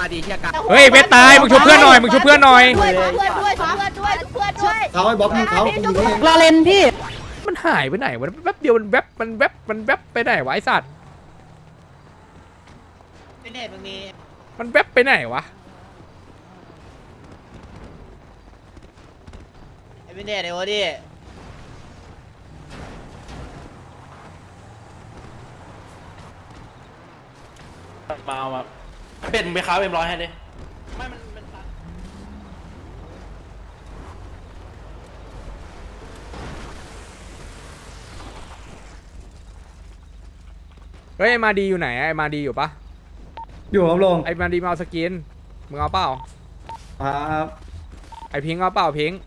มาดีเฮียกันเฮ้ยเวทตายมึงชุบเพื่อนหน่อยมึงชุบเพื่อนหน่อยด้วยเพื่อนด้วยเพื่อนด้วยเพื่อนด้วยเขาไอ้บ๊อบยิงเขายิงเขาเองลาเลนพี่มันหายไปไหนวะแป๊บเดียวมันแวบมันแวบมันแวบไปไหนวะไอสัตว์เป็นเนตมึงมีมันแวบไปไหนวะไอ้เป็นเนตไอ้โอดี้มาเอามา เป็ดมึงไปค้าเอ็มร้อยให้ดิไม่มันมันเฮ้ยไอมาดีอยู่ไหนไอมาดีอยู่ปะอยู่ครับลงไอมาดีมาเอาสกินมึงเอาเปล่าครับไอพิงค์เอาเปล่าพิงค์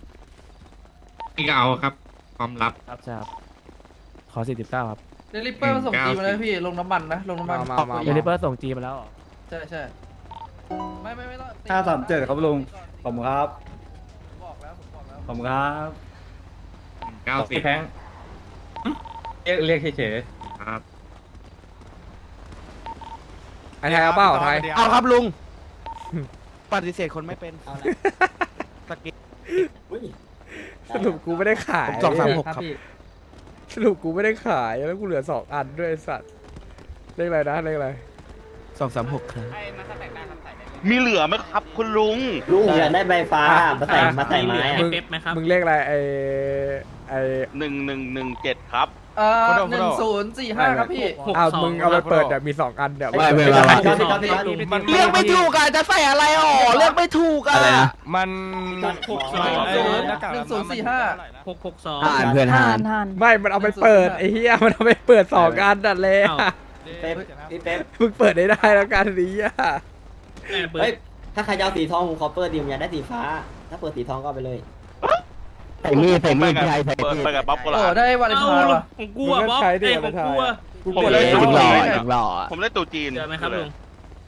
นี่ก็เอาครับความลับ ครับครับขอสี่สิบเก้าครับเดลิเปอร์ส่งจีมาเลยพี่ ลงน้ำมันนะ ลงน้ำมันมามามาเดลิเปอร์ส่งจีมาแล้วเหรอ ใช่ใช่ไม่ไม่ไม่ต้องห้าสามเจ็ดครับลุง ขอบคุณครับบอกแล้วผมบอกแล้วขอบคุณครับเก้าสิบแพงเรียกเรียกเฉยครับ ไอไทยเอาเปล่าไทยเอาครับลุง ปฏิเสธคนไม่เป็นสรุปกูไม่ได้ขายสองสามหกครับ สรุปกูไม่ได้ขายแล้วกูเหลือสองอันด้วยไอ้สัตว์เลขอะไรนะเลขอะไรส องสามหกครับ มีเหลือไหมครับ คุณลุง ลุงอยากได้ใบฟ้ามาใส่มาใส่ไม้มึอะงมึงเลขอะไรไอไอหนึ่งหนึ่งหนึ่งเจ็ดครับ เอ่อหนึ่งศูนย์สี่ห้าครับพี่อ้าวมึงเอาไปเปิดเนี่ยมีสองอันเดี๋ยวไม่ไม่ไม่เลือกไม่ถูกอะจะใส่อะไรอ๋อเลือกไม่ถูกอะมันหกสองหนึ่งศูนย์สี่ห้าอ่านเพื่อนทาหานน ทาน ไม่มันเอาไปเปิดไอ้เหี้ยมันเอาไปเปิดสองอันนั่นเลย เป๊ปพี่เป๊ปมึงเปิดได้ได้แล้วกันนี้อะเฮ้ยถ้าใครจะเอาสีทองผมขอเปิดดิผมอยากได้สีฟ้า ถ้าเปิดสีทองก็เอาไปเลยใส่มีดใส่มีดพี่ไทยใส่เปิดมีดไปกับบ๊อบโบโอ้ราณได้วาเลนไทน์ว่ะมึงก็ใช้ดิมาถ่ายกูผมเปิดเลได้ยทุถึกงหหล่ล่ออถึงหล่อผมได้ตู่จีนเจอไหมครับลุง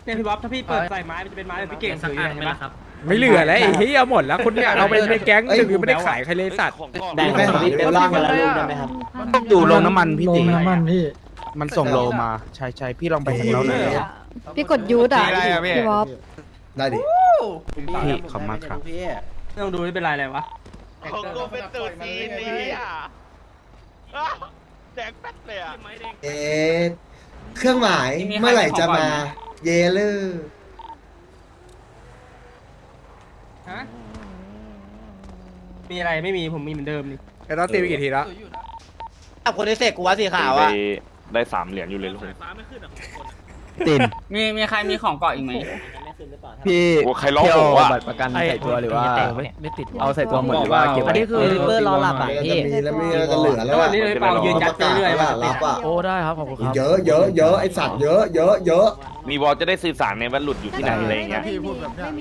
เนี่ยพี่บ๊อบถ้าพี่เปิดใส่ไม้มันจะเป็นไม้แบบพี่เก่งสักอันใช่ไหมครับไม่เหลือแล้วไอ้เหี้ยหมดแล้วคนเนี้ยเอาไปในแก๊งหนึ่งยังไม่ได้ขายใครเลยสัตว์ของก่อนได้ไหมครับพี่เป๊ปลากมาแล้วลูกได้ไหมครับอยู่ลงน้ำมันพี่ตีน้ำมันพี่ มันส่งโลมา ใช่ใช่พี่ลองไปทางเราหน่อยพี่กดยูดอะพี่วอฟได้ดิ พี่ขอบมากครับต้องดูไม่เป็นไรเลยวะ ของกูเป็นตู่จีนนี่อะอะแดงแป๊ดเลยอะเอ๊ะเครื่องหมายเมื่อไหร่จะมา เยเลอร์มีอะไรไม่มีผมมีเหมือนเดิมนี่ไอ้ต้องตีไปกี่ทีแล้วอะคนที่เสกกูว่าสีขาวอะ ได้สามเหรียญอยู่เลยลุงตินมีมีใครมีของเกาะอีกไหมพี่โอ้ใครร้องผมวะบัตรประกันใส่ตัวหรือว่า ไม่ติดเอาใส่ตัวหมดหรือว่าเก็บไว้อันนี้คือริปเปอร์รอหลับอะจะพี่ มีแล้วมีจะเหลือแล้วอะนี่เลยเปล่ายืนยัดเรื่อยๆว่าว่ารับอะโอ้ได้ครับขอบคุณครับ เยอะเยอะเยอะไอสัตว์เยอะเยอะเยอะมีวอลจะได้สื่อสารในว่าหลุดอยู่ที่ไหนอะไรอย่างเงี้ย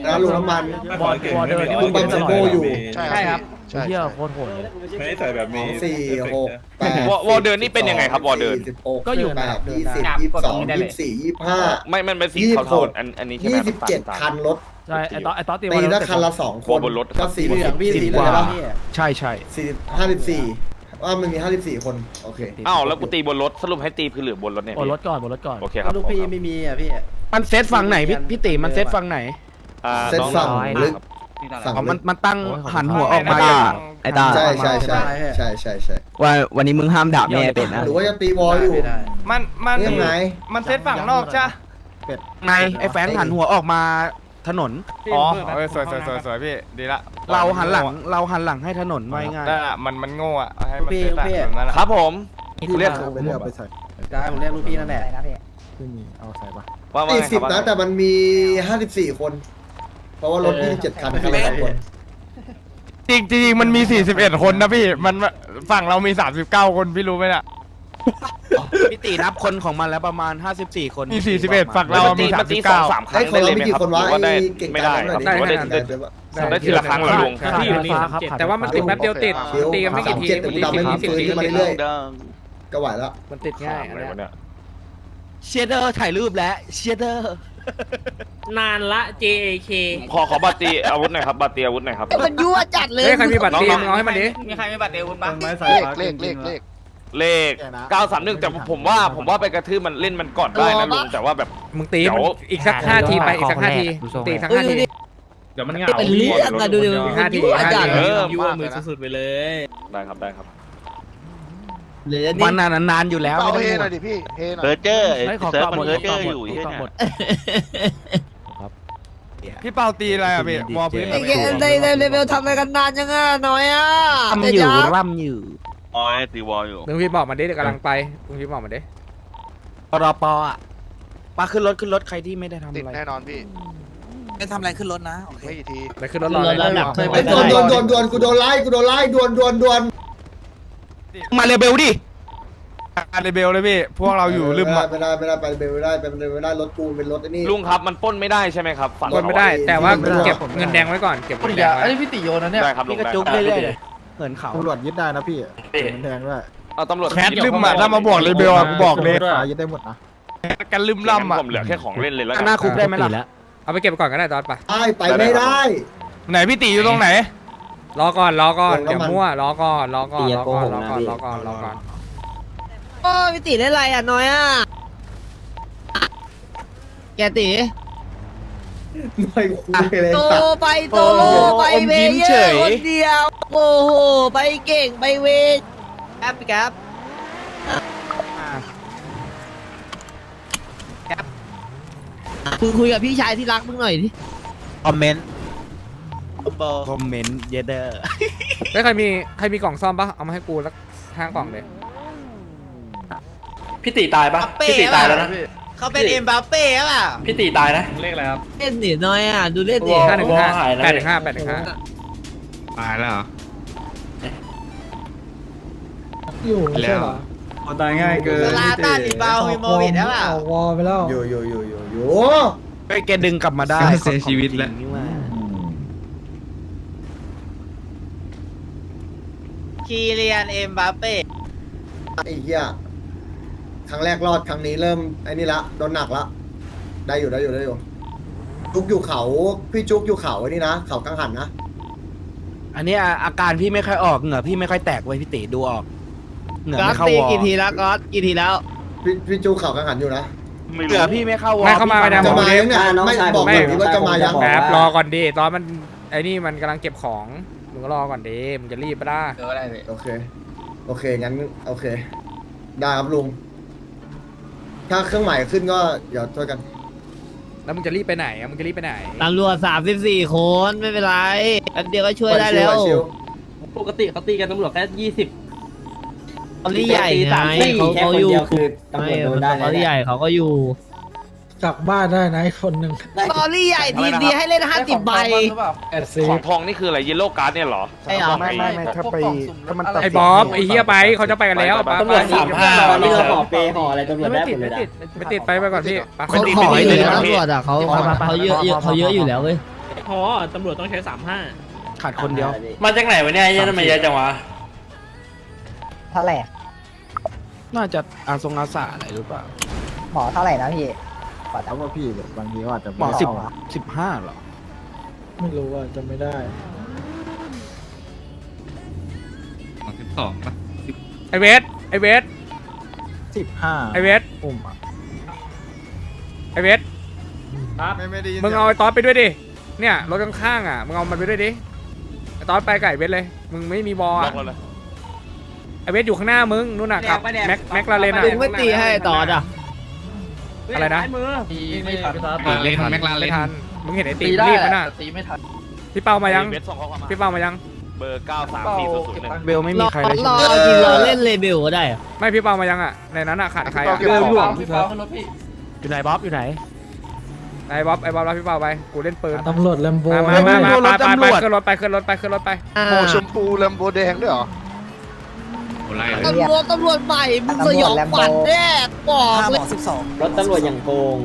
แล้วลุงน้ำมัน บอลบอลเดินลุงบังซัมโบอยู่ ใช่ครับ เที่ยโคตรโหดเลยสองสี่หกแปดวอวอลเดินนี่เป็นยังไงครับวอลเดินสี่สิบหกก็อยู่แปดยี่สิบยี่สิบสองยี่สิบสี่ยี่สิบห้า ไม่ มันเป็นสียี่สิบเทาหกๆอันอันนี้ใช่ไหมยี่สิบเจ็ดคันรถใช่ไอ้ต๊อไอ้ต๊อตีตีละคันละสองคนบนรถก็สี่สีเหลืองพี่สิบสีเหกลืองว่าพี่ใช่ใช่สี่ห้าสิบสี่ว่ามันมีห้าสิบสี่คนโอเค อ้าวแล้วกูตีบนรถสรุปให้ตีพื้นหรือบนรถเนี่ยโอ้รถก่อนบนรถก่อน โอเคครับลูกพี่ไม่มีอะพี่มันเซตฝั่งไหนพี่พี่ตีมันเซตฝั่งไหนอ่าเส้นน้องฝั่งน้ อยลึกฝั่งอ๋อลึมันกมันตั้งหันหัวออกมาไอ้ตาใช่ใช่ใช่ใช่ใช่ใช่ว่าวันนี้มึงห้ามด่าแม่เป็ดนะหรือว่าจะตีวอลอยู่ มันมันนี่ยังไง มันเซตฝั่งนอกใช่ไงไอ้แฟงหันหัวออกมาถนน อ๋อเออสวยสวยสวยสวยพี่ ดีละ เราหันหลัง เราหันหลังให้ถนนไว้ง่ายได้ละมันมันโง่อะเอาให้มันพี่เสียแบบพี่แบบนั้นอะครับผมเรียกไม่ได้เอาไปใส่ได้ผมเรียกลูกพี่นั่นแหละไม่มีเอาใส่ปะว่าว่าตีไงคสิรับบนะแต่มันมีห้าสิบสี่คนเพ ราะว่ารถยี่สิบเจ็ดคันคันละสองคนจริงจริงๆมันมี 41 คนนะพี่ มันฝั่งเรามี 39 คนพี่รู้ไหมน่ะ พี่ตีนับคนของมันแล้วประมาณ 54 คนมี41ฝั่งเรามันตีมีมันตีสองสามครั้ไอ้งคนได้เลเรายไหมไม่กี่ครับคนวะหรือว่าได้ไอ้เก่งไม่กาได้รหน่อยครับดิหรือว่าได้ได้ได้ได้ ได้ทีละครั้งเหรอลุงขาดฟ้าครับขาดแต่ว่ามันติดแป๊บเดียวติด ตีกันไม่กี่ทีเจ็ดแต่มันกูตีดำให้สิมันบฟื้นทีขึ้นมาเรื่อยๆก็ไหวแล้ว มันติดง่ายอันอะไรเนี้ยวะเนี่ยเชียเดอร์ถ่ายรูปแล้วเชียเดอร์ นานละ JAK ผมขอขอบัตรตีอาวุธหน่อยครับบัตรตีอาวุธหน่อยครับ มันยั่วจัดเลยเฮ้ยใครมีบัตรตีมึงเอาให้มันดิมีใครมีบัตรเดวุนบ้างเลขเลขเลขเลข เลข 931 แต่ผมว่าผมว่าไปกระทืบมันเล่นมันก่อนได้นะลุงแต่ว่าแบบ มึงตีเดี๋ยวมันอีกสักห้าทีไปอีกสักห้าทีตีอีกสักห้าทีเดี๋ยวมันเหงาเป็นเรื่องอะดูดิอีกห้าทีอาจารย์เออ ยั่วมือสุดๆไปเลย ได้ครับได้ครับ เหลือมันี่นนานๆอยู่แล้วเอาไม่เฮต้องหน่อยดิพี่เฮหน่อยเฮอเจอร์เฮ้ยขอเซิร์ฟตอบมันหมดเฮอเจอขร์หมอยู่ดเฮียตอบหมด พี่เปาตีอะไรอะพี่วอลพื้นไอ้เงี้ยในในเลเวลทำอะไรกันนานยังอะน้อยอะร่ำอยู่ร่ำอยู่อ๋อตีวอลอยู่มึงพี่บอกมาดิเดี๋ยวกำลังไปมึงพี่บอกมาดิปรปอะปาขึ้นรถขึ้นรถใครที่ไม่ได้ทำติดอะไร แน่นอนพี่ไม่ทำอะไรขึ้นรถนะโอเคไม่กี่ทีไปขึ้นรถรอเลยไอ้ดวนดวนดวนดวนกูโดนไล่กูโดนไล่ดวนดวนดวน มาเรเบลดิมาเรเบลเลยพี่ พวกเราอยู่ลืมไม่อะได้ไม่ได้ไปเบลไม่ได้ไปเบลไม่ได้รถกูเป็นรถไอ้นี่ ลุงครับมันปล้นไม่ได้ใช่ไหมครับฝั่งคนไม่ได้ แต่ว่าไม่ได้เก็บเงินแดงไว้ก่อนเก็บเงินแดงไว้พี่ติโยนะเนี่ยได้ครับลุงได้ครับเหินเขาตำรวจยึดได้นะพี่แดงด้วยเอาตำรวจแคทลืมอะถ้ามาบอกเรเบลอะกูบอกเลยฟ้ายึดได้หมดนะกันลืมงั้นล่ำอะผมเหลือแค่ของเล่นเลยแล้วกัหน้าคุกได้ไหมล่ะเอาไปเก็บไปก่อนก็ได้ตอนไปได้ไปไม่ได้ ไหนพี่ตีอยู่ตรงไหน รอก่อนรอก่อนลงอย่าน้ำมันมั่วรอก่อนรอก่อนตีอย่ารอก่อนโกหรอกนะก่อนพี่รอก่อนรอก่อนโอ้พี่ตีได้ไรอะน้อยอะแกตีไม่คุยเลยโตสัตว์ไปโตโลไปเวเยอร์คนเดียวโอ้โหไปเก่งไปเวแอปแกปคุยคุยกับพี่ชายที่รักมึงหน่อยดิคอมเมนต์ คอมเมนต์เยเดอร์เฮ้ยใครมีใครมีกล่องซ่อมปะเอามาให้กูสักห้ากล่องเลยพี่ตีตายปะพี่ตีตายแล้วนะ เขาเป็นเอ็มบัปเป้ป่ะพี่ตีตายนะ เลขอะไรครับ เล่นดิน้อยอะ ดูเล่นดิ ห้าหนึ่งห้าวอหายแล้วแปดหนึ่งห้าแปดหนึ่งห้าตายแล้วเหรออยู่แล้วตายง่ายเกินลาต้าดิบาฮิโมวิดได้ป่ะวอลไปแล้ว อยู่อยู่อยู่อยู่อยู่ไปแกดึงกลับมาได้เสียชีวิตแล้ว นี่ว่า คีเรียนเอ็มบัปเป้ไอ้เหี้ยครั้งแรกรอดครั้งนี้เริ่มไอ้นี่ละโดนหนักละ ได้อยู่ได้อยู่ได้อยู่ จุกอยู่เขา พี่จุกอยู่เขาไอ้นี่นะเขากังหันนะอันนี้อาการพี่ไม่ค่อยออกเหงื่อพี่ไม่ค่อยแตกไว้ยพี่ตีดูออกเหงื่อก๊อไม่ตเข้าตีวอกี่ทีแล้วก๊อตกี่ทีแล้ว พี่พี่จุกเขากังหันอยู่นะไม่เหรู้งื่อพี่ไม่เข้าวอไม่เข้ามาไม่ได้ จะบอกมาดิยังเนี่ยถ้าน้องไม่ชายบอกผมก่อนดิว่าจะมายังบอกแป๊บว่ารอก่อนดิตอนมันไอ้นี่มันกำลังเก็บของ มึงก็รอก่อนดิมึงจะรีบปะล่ะโอเค โอเค งั้น โอเค ได้ครับลุง ถ้าเครื่องหมายขึ้นก็ เดี๋ยวช่วยกัน แล้วมึงจะรีบไปไหนอะมึงจะรีบไปไหนตำรวจสามสิบสี่คนไม่เป็นไรอันเดียวก็ช่วยได้แล้วไหชิวปกติเขาตีกันตำรวจแค่ยี่สิบตอรี่ใหญ่ไงเขาแค่เขาคนอยู่เดียวคือตำรไม่วจโดนได้ตแล้วอรี่เนี่ใหยญ่เขาก็อยู่ กลับบ้านได้นะคนหนึ่งตอรี่ใหญ่ทีมดีให้เล่นห้าสิบใบของทองนี่คืออะไรเยลโล่การ์ดเนี่ยเหรอไอ้เหรอ ไม่ไม่ไม่ถ้าไปถ้ามันตัดไอ้บ๊อบไอ้เฮียไปเขาจะไปกันแล้วไปไปไปตำรวจไปสามห้าตอนนี้เราห่อเปห่ออะไรตำรวจไม่ได้หติดมดเลไม่ยนะติดไม่ติดไปไปไปก่อนพี่ไปเขาขอให้เลยนะตำรวจอะเขาเขาเยอะเยอะเขาเยอะอยู่แล้วเว้ยพอตำรวจต้องใช้สามห้าขาดคนเดียว มาจากไหนวะเนี่ยไอ้เหี้ยทำไมเยอะจังวะเท่าไหร่น่าจะอาทรงอาสาอะไรหรือเปล่าหมอเท่าไหร่นะพี่ แต่ว่าพี่แบบบางทีก็อาจจะหมอสิบสิบห้าเหรอ ไม่รู้ว่าจะไม่ได้ สองสิบสองปะไอเวสไอเวสสิบห้าไอเวสปุ่มอะไอเวสไม่ไม่ได้ยินมึงเอาไอตอสไปด้วยดิ เนี่ยรถข้างๆอะ มึงเอามันไปด้วยดิ ไอตอสไปไก่เวสเลย มึงไม่มีบอลล็ออะกแล้วเลยไอเวสอยู่ข้างหน้ามึงนู่นน่ะขับแม็กแม็กลาเรนอะลุงไม่ตีให้ตอดอะ อะไรนะไม่ทันเออเล่นแม็กลาเล่ไม่นทัน มึงเห็นไอตีมันรีบไหมน่ะตีไม่ทันพี่เปามายังเวทส่งข้อความมาพี่เปามายัง เบอร์เก้าสามสี่ศูนย์ศูนย์หนึ่งเบลไม่รมีอใครเลยรอจริงรอเล่นเลเบลก็ได้อะไม่พี่เปามายังอะ ในนั้นอะขาดใครอะเบลอยู่พี่เปาขึ้นรถพี่อยู่ไหนบ๊อบอยู่ไหนไอบ๊อบไอบ๊อบรับพี่เปาไป กูเล่นปืน ตำรวจแลมโบมามามามาไปไปไปขึ้นรถไปขึ้นรถไปขึ้นรถไปโอ้ชมพูแลมโบแดงด้วยเหรอโอ้ ไล่เลยตำรวจตำรวจใหม่มึงสยองขวัญแน่บอกเลยรถตำรวจอย่างโกง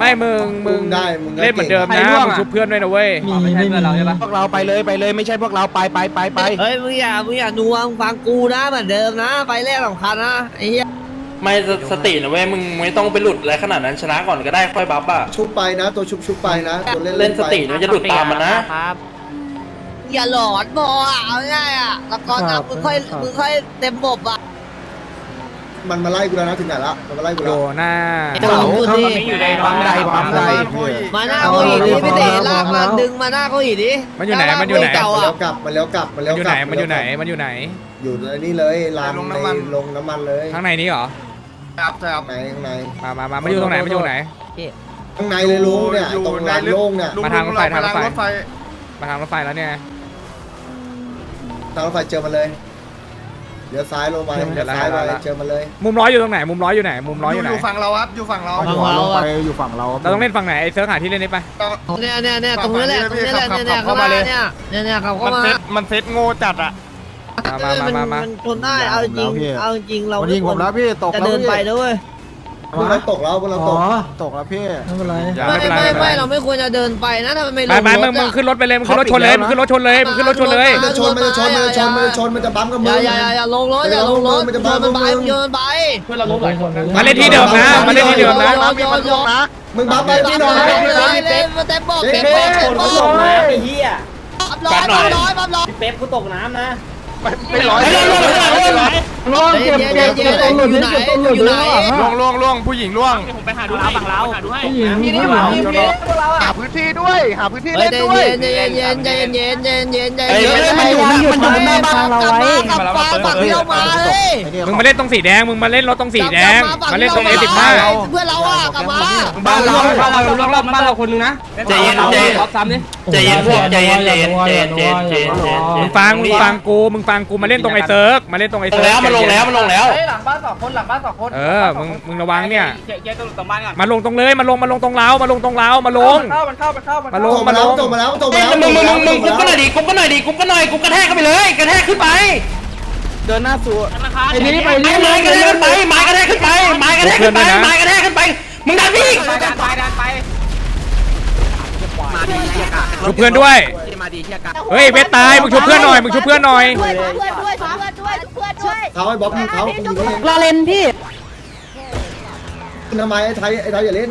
ไม่มึงมึงได้มึงก็เล่นเหมือนเดิมก่งนะมึงชุบเพื่อนด้วยนะเว้ยมีไม่มีพวกเราไปเลยไปเลยไม่ใช่พวกเราไปไปไปไปเฮ้ยมึงอย่ามึงอย่านัวมึงฟังกูนะเหมือนเดิมนะ ไปแรกสำคัญนะไอ้เหี้ยไม่สสตินะเว้ยมึงไม่ต้องไปหลุดอะไรขนาดนั้นชนะก่อนก็ได้ค่อยบัฟอะชุบไปนะ ตัวชุบชุบไปนะ ตัวเล่นเล่นสไปตินะจะหลุดตามมันนะ อย่าหลอนพออะเอาง่ายๆอะแล้วก็นะมึงค่อยมึงค่อยเต็มบบอะมันมาไล่กูแล้วนะถึงไหนละมันมาไล่กูโยแล้วหน้าเดี๋ยวผมดูที่อยู่ในปั๊มใดปั๊มใด มาหน้าเขาอีกดิพี่เต๋ลากมาดึงมาหน้าเขาอีกดิมันอยู่ไหนมันอยู่ไหน เก่ามันอะเลี้ยวกลับมันเลี้ยวกลับมันมัเลี้นยวอยู่กไหนลับมันอยู่ไหนมันอยู่ไหน อยู่ในนี่เลยลานในลงน้ำมันเลยข้างในนี้เหรอ ครับครับในข้างในมามามามันอยู่ตรงไหนมันอยู่ตรงไหน ข้างในเลยลุงเนี่ยไอ้ตรงลานโล่งเนี่ย มาทางรถไฟทางรถไฟรถไฟมาทางรถไฟแล้วเนี่ย ทางรถไฟเจอมันเลยเดี๋ยวซ้ายลงไปเดี๋ยวซ้ายไปเจอมันเลย มุมร้อยอยู่ตรงไหน มุมร้อยอยู่ไหน มุมร้อยอยู่ไหน อยู่ฝั่งเราครับอยู่ฝั่งเราฝั่งเราอะอยู่ฝั่งเราเราต้องเล่นฝั่งไหนไอ้เซิร์ฟหาที่เล่นได้ปะเนี่ยเนี่ยเนี่ยตรงนี้แหละตรงนี้แหละเนี่ยเนี่ยขับเข้าเข้ามามาเลยเนี่ยเนี่ยเนี่ยเขาเข้ามันมาเซ็ตมันเซ็ตโง่จัดอะมามามามามานทนได้เอาจริงเอาจริงเรามันยิงผมแล้วพี่ตกจะแล้วเดินไปด้วย พวกเราตกแล้วพวกเราตกตกแล้วพี่ไม่เป็นไรอย่าไม่เป็นไรไม่ไม่เป็นไรไม่เราไม่ควรจะเดินไปนะถ้ามันไม่ลไปงไปรมึถงมึงอะขึ้นรถไปเลยมึงขึ้นรถชนเลยมึงขึ้นรถชนเลยมึงขึ้นรถชนเลยมันจะชนมันจะชนมันจะชนมันจะชนมันจะบั๊มกับอมึย่างอย่าอย่าอย่าลงรถอย่าลงรถมันจะโยบั๊มนมันไปมึงโยนมันไปเพื่อนเราล้มหลายคนนะมาเล่นที่เดิมนะมาเล่นที่เดิมนะโยนโยนโยนมึงบั๊มไปพี่หโยน่อยนเลยเลยมาเต็มบอกเต็มบอกเต็มบกูอกตกน้ำไอ้เหี้ยปั๊บร้อยปั๊บร้อยปั๊บร้อยพี่เป๊ปกูตกน้ำนะ ไม่ร้อยล่วงเก็บเก็บเก็บต้นหลุดเก็บต้นหลุดด้วยล่วงล่วงล่วงผู้หญิงล่วงผมไปหาดูให้ฝั่งเราหาดูให้ผู้หญิงผู้หญิงหาพื้นที่ด้วย หาพื้นที่เฮ้ยเล่นใจด้วยเย็นใจเย็นใจเย็นใจเย็นใจเอ้ยเย็นมันอยู่มันอยู่หน้าบ้านเราไว้กลับมาฝั่งที่เรามาเฮ้ยมึงมาเล่นตรงสีแดงมึงมาเล่นรถตรงสีแดงมาเล่นตรงเอสิบห้าเพื่อนเราอะกลับมาบ้านเราบ้านเรารอบบ้านเราคนนึงนะใจเย็นใจเย็นซ้ำนี่ใจเย็นพวกใจเย็นใจเย็นใจเย็นใจเย็นใจเย็นใจเย็นมึงฟังมึงฟังกูมึงฟังกูมาเล่นตรงไอ้เซิร์ฟมาเล่นตรงไอ้ลงเซิร์ฟแล้วมันลงแล้วมันลงแล้วหลังบ้านสองคนหลังบ้านสองคนเออมึงมึงระวังเนี่ยแยกตรงตรงบ้านก่อนมาลงตรงเลยมาลงมาลงตรงเรามาลงตรงเรามาลงเข้ามันเข้ามันเข้ามันมาลตงกมามาลแล้วงตกมาแล้วตกเอ้มายแล้วมึงมึงมึงมึงกุ๊บก็หน่อยดิกุ๊บก็หน่อยดิกุ๊บก็หน่อยกุ๊บกระแทกเข้าไปเลยกระแทกขึ้นไปเดินหน้าสู่ธนาคารไอ้นี่ไปไม้ไม้กระแทกขึ้นไปไม้กระแทกขึ้นไปไม้กระแทกขึ้นไปไม้กระแทกขึ้นไปมึงดันพี่ไปดันไปดันไป ชุบเพื่อนด้วยเฮ้ยเวทตายมึงชุบเพื่อนหน่อยมึงชุบเพื่อนหน่อยด้วยเพื่อนด้วยเพื่อนด้วยเพื่อนด้วยเขาไอ้บ๊อบยิงเขายิงเขาเองรอเลนพี่ทำไมไอ้ไทยไอ้ไทยอย่าเล่น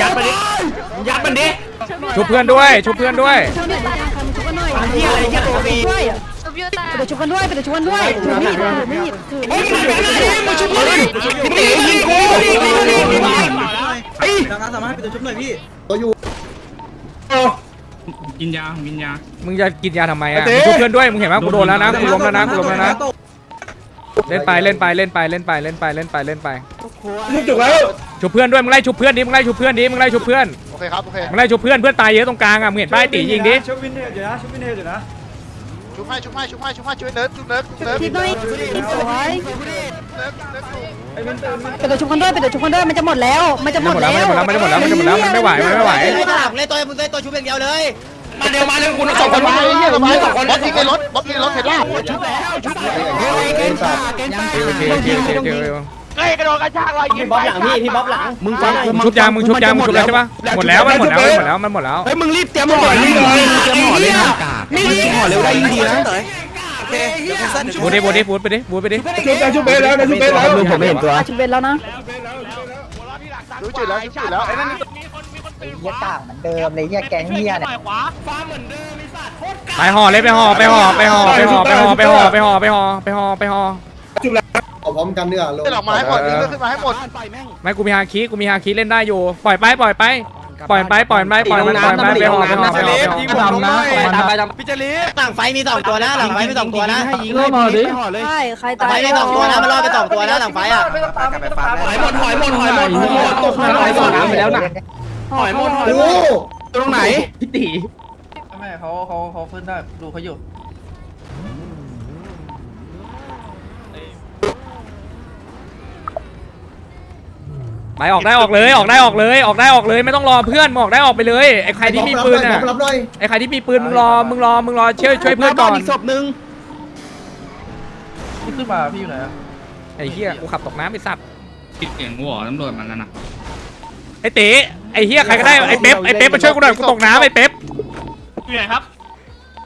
ยัดมันดิยัดมันดิชุบเพื่อนด้วย ชุบเพื่อนด้วยชุบกันหน่อยชุบกันหน่อยเฮียอะไรเฮียตัวฟรีด้วยไปเดี๋ยวชุบกันด้วยไปเดี๋ยวชุบกันด้วยถือมีดถือมีดถือมียดมึงเป็นอะไรมึงชุบเลยมึงตียิ งกูยิงกูยิงกูไอ้ตัวอยู่กินยากินยา มึงจะกินยาทำไมอะมึงชุบเพื่อนด้วย มึงเห็นไหมกูโดนแล้วนะ กูล้มแล้วนะ กูล้มแล้วนะ เล่นไป เล่นไป เล่นไป เล่นไป เล่นไป เล่นไป เล่นไปจุกแล้วชุบเพื่อนด้วย มึงไล่ชุบเพื่อนดิ มึงไล่ชุบเพื่อนดิ มึงไล่ชุบเพื่อน โอเคครับ โอเค มึงไล่ชุบเพื่อน เพื่อนตายเยอะตรงกลางอะ มึงเห็นป้ายตียิงดิ ชุบให้ชุบให้ชุบให้ชุบให้ช่วยเนิร์ดชุบเนิร์ดชุบเนิร์ดทิปหน่อยทิปสวยเนิร์ดเนิร์ด ไปเดี๋ยวชุบกันด้วยไปเดี๋ยวชุบกันด้วยมันจะหมดแล้ว มันจะหมมันดหมดแล้แล้ววมันหมดแล้ว มันจะหมดแล้วมันจะหมดแล้วมันไม่ไหวมันไม่ไหวเล่นตัวมึงเล่นตัวชุบอย่างเดียวเลยมาเร็วมาเร็วคุณสองคนสมาบายเร็วสบายสองคนบ๊อบยิงในรถบ๊อบยิงในรถเห็นแล้วโอเคโอเคโอเคโอเคเฮ้ยกระโดดกระชากลอยยิพี่งบ๊อบหลังพี่พี่บ๊อบหลังมึงฟังกูมึงชุบยางมึงชุบยางมึงชุบแล้วใช่ปะหมดแล้วมันหมดแล้วมันหมดแล้วมันหมดแล้วเฮ้ยมึงรีบเตรียมห่อเลยเตรียมห่อเลยนะนี่ห่อเร็วได้ยิ่งดีนะ บูดดิบูดดิบูดไปดิบูดไปดิชุบแล้วชุบไปแล้วชุบไปแล้วผมไม่เห็นตัวชุบเบนแล้วนะรู้จุดแล้วรู้จุดแล้วเหี้ยต่างเหมือนเดิมเลยเหี้ยแก๊งเหี้ยเนี่ยขวาฟ้าเหมือนเดิมไอ้สัตว์โคตรไปห่อเลยไปห่อไปห่อไปห่อไปห่อไปห่อไปห่อไปห่อไปห่อไปห่อไปห่อเอาพร้อมกันเนี่ยลงเล่นออกมาให้หมดยิงขึ้นมาให้หมดไม่กูมีฮาคิกูมีฮาคิเล่นได้อยู่ปล่อยไปปล่อยไป ปล่อยไปปล่อยไปปล่อยมันปล่อยไปไปห่อไปห่อไปห่อไปห่อยิงผมลงหน่อยพี่เจลีหลังไฟมีสองตัวนะหลังไฟมีสองตัวนะยิงให้ห่อดิใช่ใครหลังตาไฟยมีสองตัวนะมันรอดไปสองตัวนะหลังไฟอะไม่ต้องตามไม่ต้องตามหอยหมดหอยหมดหอยหมดหอยหมดตกน้ำหอยหมดน้ำไปแล้วนะหอยหมดหอยโอ้หมดตรงไหนพี่ตีแม่เขาเขาเขาขึ้นได้ดูเขาอยู่ ไปออกได้ออกเลยออกได้ออกเลยออกได้ออกเลยไม่ต้องรอเพื่อนออกได้ออกไปเลยไอ้ใครที่มีปืนอะรับหน่อยไอ้ใครที่มีปืนมึงรอมึงรอมึงรอช่วยช่วยเพื่อนก่อนอีกศพนึงพี่ขึ้นมาพี่อยู่ไหนอะไอ้เหี้ยกูขับตกน้ำไปสัตว์ติดเสียงหัวตำรวจมันแล้วนะไอ้เต๋ไอ้เหี้ยใครก็ได้ไอ้เป๊ปไอ้เป๊ปมาช่วยกูหน่อยกูตกน้ำไอ้เป๊ปอยู่ไหนครับ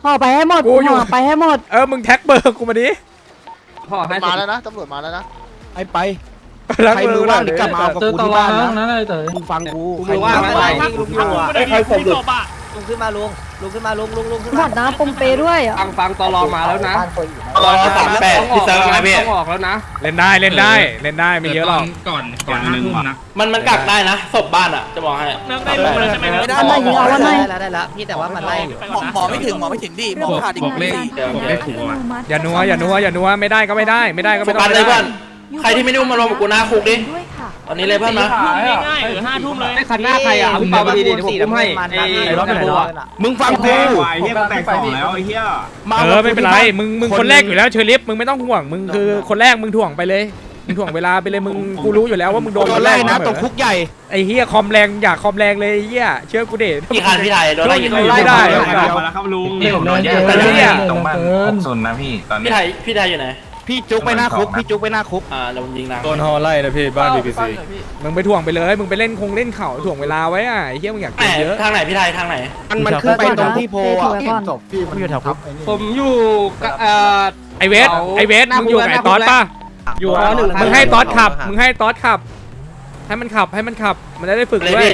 ห่อไปให้หมดกูอยู่ห่อไปให้หมดเออมึงแท็กเบอร์กูมาดิมาแล้วนะตำรวจมาแล้วนะไอ้ไป ใครเบอรู้ร์ว่ามาเดี๋ยวกลับมาเอากับกูที่บ้านนะมึงฟังกูกูรู้ว่าอะไรใครผมอยู่ศพอะลุงขึ้นมาลุงลุงขึ้นมาลุงลุงลุงขึ้นหมมาดนะปมเปด้วยอะ ฟังฟังตอรอมาแล้วนะตอรอสามแปดพี่เซิร์ฟไงพี่ ต้องออกแล้วนะเล่นได้เล่นได้เล่นได้ไม่เยอะหรอก ก่อนก่อนห้าทุ่มนะ มันมันกักได้นะศพบ้านอะ จะบอกให้ ได้รู้แล้วใช่ไหมไม่ได้อะไรยิงเอาวะนายได้แล้วได้แล้วพี่แต่ว่ามันไล่อยู่ หมอหมอไม่ถึงหมอไม่ถึงดิหมอขาดอีกบอกเลข บอกเลขถูกอะ อย่านัวอย่านัวอย่านัวไม่ได้ก็ไม่ได้ ไม่ได้ก็โฟไม่ต้อกังสเลยเพื่อน ใครที่ไม่ได้มารวมกับกูหน้าคุกดิ ด้วยค่ะ ตอนนี้เลยเพื่อนนะ ง่ายๆหรือห้าทุ่มเลยคันหน้าใครอะพี่เปาดีๆเดี๋ยวผมอุ้มให้มันไอ้ไอ้รถไปไหนแล้วมึงฟังกูเฮียแตกสองแล้วไอ้เฮียเออไม่เป็นไรมึงมึงคนแรกอยู่แล้วเชอริฟมึงไม่ต้องห่วงมึงคือคนแรกมึงถ่วงไปเลยมึงถ่วงเวลาไปเลยมึงกูรู้อยู่แล้วว่ามึงโดนโดคนนไล่แรกนะเสมอตรงคุกใหญ่ไอ้เฮียคอมแรงอยากคอมแรงเลยไอ้เฮียเชื่อกูเดชกี่คันพี่ไทยโดนไล่กี่คันไม่ได้ มาแล้วครับลุงแต่เนี่ยตรงบ้านหกศูนย์นะพี่ตอนพี่นี้ไทยพี่ไทยอยู่ไหน พี่จุกไปหน้าคุกพี่จุกไปหน้าคุกอ่าเรายิงนะโดนฮอไล่นะพี่บ้านบีบีซีมึงไปถ่วงไปเลยมึงไปเล่นคงเล่นเข่าถ่วงเวลาไว้อะไอ้เฮียมึงอยากไหเก็บเยนอะทางไหนพี่ไทยทางไหนมันมันขึ้นไปตรงที่โพอะเก็บศพพี่มันอยู่แถวคุกผมอยู่กับเอ่อไอเวสไอเวสมึงอยู่กับไอตอสป่ะอยู่หนึ่งมึงให้ตอสขับ มึงให้ตอสขับ ให้มันขับให้มันขับ มันจะได้ฝึกด้วย